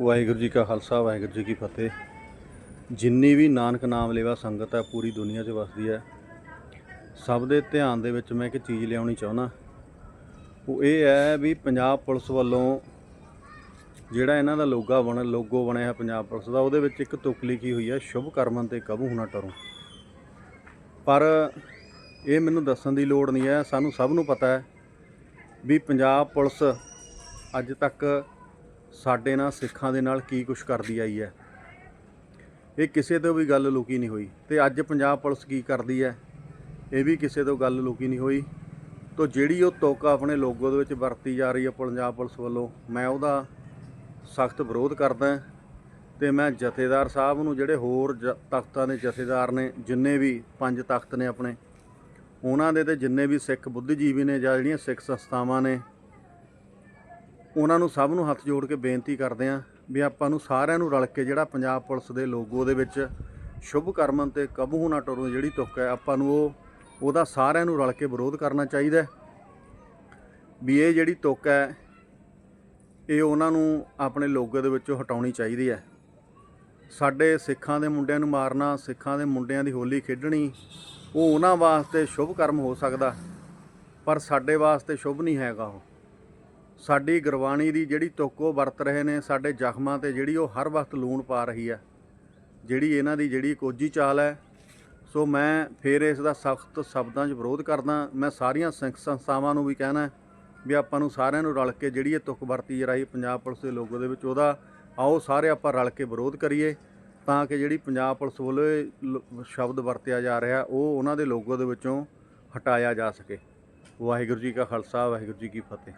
ਵਾਹਿਗੁਰੂ ਜੀ ਕਾ ਖਾਲਸਾ, ਵਾਹਿਗੁਰੂ ਜੀ ਕੀ ਫਤਿਹ। ਜਿੰਨੀ ਵੀ ਨਾਨਕ ਨਾਮ ਲੇਵਾ ਸੰਗਤ ਹੈ, ਪੂਰੀ ਦੁਨੀਆ 'ਚ ਵਸਦੀ ਹੈ। ਸਭ ਦੇ ਧਿਆਨ ਦੇ ਵਿੱਚ ਮੈਂ ਇੱਕ ਚੀਜ਼ ਲਿਆਉਣੀ ਚਾਹੁੰਦਾ। ਉਹ ਇਹ ਹੈ ਵੀ ਪੰਜਾਬ ਪੁਲਿਸ ਵੱਲੋਂ ਜਿਹੜਾ ਇਹਨਾਂ ਦਾ ਲੋਗਾ ਬਣ, ਲੋਗੋ ਬਣਿਆ ਹੈ ਪੰਜਾਬ ਪੁਲਿਸ ਦਾ, ਉਹਦੇ ਵਿੱਚ ਇੱਕ ਤੁਕ ਲਿਖੀ ਹੋਈ ਹੈ, ਸ਼ੁਭ ਕਰਮਨ ਤੇ ਕਬੂ ਨਾ ਟਰੋ। ਪਰ ਇਹ ਮੈਨੂੰ ਦੱਸਣ ਦੀ ਲੋੜ ਨਹੀਂ ਹੈ। ਸਾਨੂੰ ਸਭ ਨੂੰ ਪਤਾ ਹੈ ਵੀ ਪੰਜਾਬ ਪੁਲਿਸ ਅੱਜ ਤੱਕ ਸਾਡੇ ਨਾਲ ਸਿੱਖਾਂ ਦੇ ਨਾਲ ਕੀ ਕੁਝ ਕਰਦੀ ਆਈ ਹੈ। ਇਹ ਕਿਸੇ ਤੋਂ ਵੀ ਗੱਲ ਲੁਕੀ ਨਹੀਂ ਹੋਈ। ਤੇ ਅੱਜ ਪੰਜਾਬ ਪੁਲਿਸ ਕੀ ਕਰਦੀ ਹੈ, ਇਹ ਵੀ ਕਿਸੇ ਤੋਂ ਗੱਲ ਲੁਕੀ ਨਹੀਂ ਹੋਈ। ਤੋ ਜਿਹੜੀ ਉਹ ਤੋਕਾ ਆਪਣੇ ਲੋਗੋ ਦੇ ਵਿੱਚ ਵਰਤੀ ਜਾ ਰਹੀ ਹੈ ਪੰਜਾਬ ਪੁਲਿਸ ਵੱਲੋਂ, ਮੈਂ ਉਹਦਾ ਸਖਤ ਵਿਰੋਧ ਕਰਦਾ ਤੇ ਮੈਂ ਜਥੇਦਾਰ ਸਾਹਿਬ ਨੂੰ ਜਿਹੜੇ ਹੋਰ ਜ- ਤਖਤਾਂ ਦੇ ਜਥੇਦਾਰ ਨੇ, ਜਿੰਨੇ ਵੀ ਪੰਜ ਤਖਤ ਨੇ ਆਪਣੇ, ਉਹਨਾਂ ਦੇ ਤੇ ਜਿੰਨੇ ਵੀ ਸਿੱਖ ਬੁੱਧੀਜੀਵੀ ਨੇ ਜਾਂ ਜਿਹੜੀਆਂ ਸਿੱਖ ਸੰਸਥਾਵਾਂ ਨੇ ਉਹਨਾਂ ਨੂੰ ਸਭ ਨੂੰ ਹੱਥ ਜੋੜ ਕੇ ਬੇਨਤੀ ਕਰਦੇ ਆਂ ਵੀ ਆਪਾਂ ਨੂੰ ਸਾਰਿਆਂ ਨੂੰ ਰਲ ਕੇ ਜਿਹੜਾ ਪੰਜਾਬ ਪੁਲਿਸ ਦੇ ਲੋਗੋ ਦੇ ਵਿੱਚ ਸ਼ੁਭ ਕਰਮਨ ਤੇ ਕਬੂ ਨਾ ਟਰੋ ਜਿਹੜੀ ਤੁੱਕ ਹੈ, ਆਪਾਂ ਨੂੰ ਉਹ, ਉਹਦਾ ਸਾਰਿਆਂ ਨੂੰ ਰਲ ਕੇ ਵਿਰੋਧ ਕਰਨਾ ਚਾਹੀਦਾ ਵੀ ਇਹ ਜਿਹੜੀ ਤੁੱਕ ਹੈ, ਇਹ ਉਹਨਾਂ ਨੂੰ ਆਪਣੇ ਲੋਗੋ ਦੇ ਵਿੱਚੋਂ ਹਟਾਉਣੀ ਚਾਹੀਦੀ ਹੈ। ਸਾਡੇ ਸਿੱਖਾਂ ਦੇ ਮੁੰਡਿਆਂ ਨੂੰ ਮਾਰਨਾ, ਸਿੱਖਾਂ ਦੇ ਮੁੰਡਿਆਂ ਦੀ ਹੋਲੀ ਖੇਡਣੀ, ਉਹ ਉਹਨਾਂ ਵਾਸਤੇ ਸ਼ੁਭ ਕਰਮ ਹੋ ਸਕਦਾ, ਪਰ ਸਾਡੇ ਵਾਸਤੇ ਸ਼ੁਭ ਨਹੀਂ ਹੈਗਾ ਉਹ। ਸਾਡੀ ਗੁਰਬਾਣੀ ਦੀ ਜਿਹੜੀ ਤੁਕ ਉਹ ਵਰਤ ਰਹੇ ਨੇ, ਸਾਡੇ ਜ਼ਖਮਾਂ ਤੇ ਜਿਹੜੀ ਉਹ ਹਰ ਵਕਤ ਲੂਣ ਪਾ ਰਹੀ ਹੈ, ਜਿਹੜੀ ਇਹਨਾਂ ਦੀ ਜਿਹੜੀ ਕੋਜੀ ਚਾਲ ਹੈ। ਸੋ ਮੈਂ ਫੇਰ ਇਸ ਦਾ ਸਖਤ ਸ਼ਬਦਾਂ 'ਚ ਵਿਰੋਧ ਕਰਦਾ, ਮੈਂ ਸਾਰੀਆਂ ਸਿੱਖ ਸੰਸਥਾਵਾਂ ਨੂੰ ਵੀ ਕਹਿਣਾ ਵੀ ਆਪਾਂ ਨੂੰ ਸਾਰਿਆਂ ਨੂੰ ਰਲ ਕੇ ਜਿਹੜੀ ਇਹ ਤੁਕ ਵਰਤੀ ਜਾ ਰਹੀ ਪੰਜਾਬ ਪੁਲਿਸ ਦੇ ਲੋਗੋ ਦੇ ਵਿੱਚ ਉਹਦਾ, ਆਓ ਸਾਰੇ ਆਪਾਂ ਰਲ ਕੇ ਵਿਰੋਧ ਕਰੀਏ ਤਾਂ ਕਿ ਜਿਹੜੀ ਪੰਜਾਬ ਪੁਲਿਸ ਵੱਲੋਂ ਇਹ ਲ- ਸ਼ਬਦ ਵਰਤਿਆ ਜਾ ਰਿਹਾ, ਉਹ ਉਹਨਾਂ ਦੇ ਲੋਗੋ ਦੇ ਵਿੱਚੋਂ ਹਟਾਇਆ ਜਾ ਸਕੇ। ਵਾਹਿਗੁਰੂ ਜੀ ਕਾ ਖਾਲਸਾ, ਵਾਹਿਗੁਰੂ ਜੀ ਕੀ ਫਤਿਹ।